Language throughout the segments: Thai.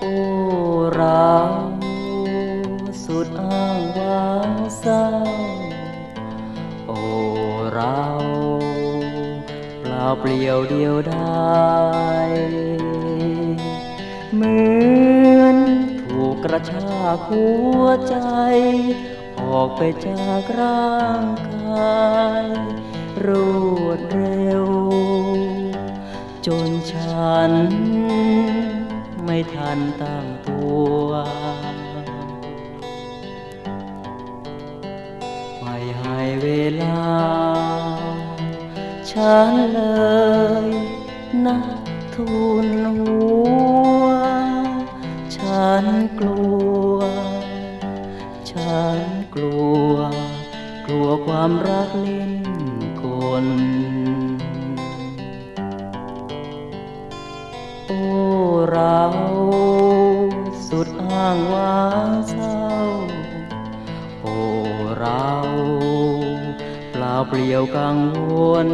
โอ้เราสุดอ้างว้างเศร้า โอ้เราเปล่าเปลี่ยวเดียวดายเหมือนถูกกระชากหัวใจ ออกไปจากร่างกาย รวดเร็ว จนฉันไม่ทันตั้งตัว ไม่ให้เวลา ฉันเลยนักทุนหัว ฉันกลัว ฉันกลัว กลัวความรักเล่น กลโอ้เราสุดอ้างว้าเศร้า โอ้เราเปล่าเปลี่ยวกังวล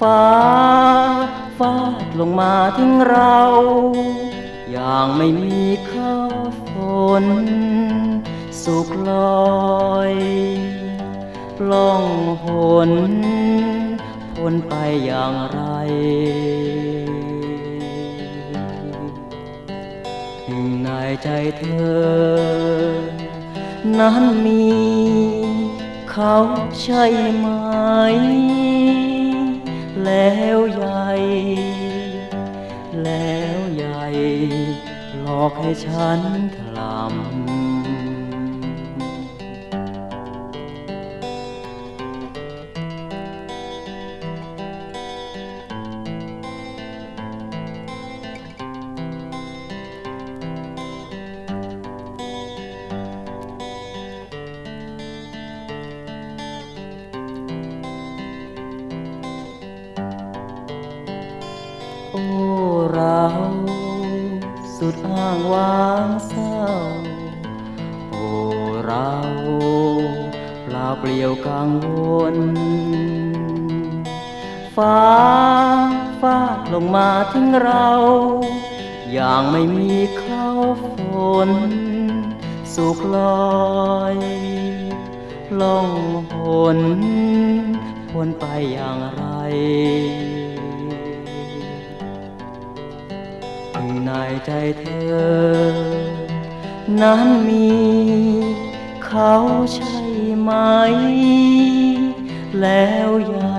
ฟ้าฟาดลงมาถึงเรา อย่างไม่มีข้าฝนสุกลอย ล่องหนพ้นไปอย่างไร ในใจเธอ นั้นมีเขาใช่ไหม แล้วใหญ่ แล้วใหญ่ หลอกให้ฉันถลำ อ้เราสุดอ้างว้างเศร้า โอ้เราเปล่าเปลี่ยวกังวล ฟ้าฟาดลงมาถึงเรา อย่างไม่มีข้าวฝน สุกลอยล่องหนพ้นไปอย่างไร ในใจเธอ นั้นมีเขาใช่ไหม แล้วใหญ่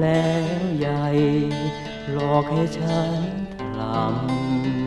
แล้วใหญ่ หลอกให้ฉันถลำ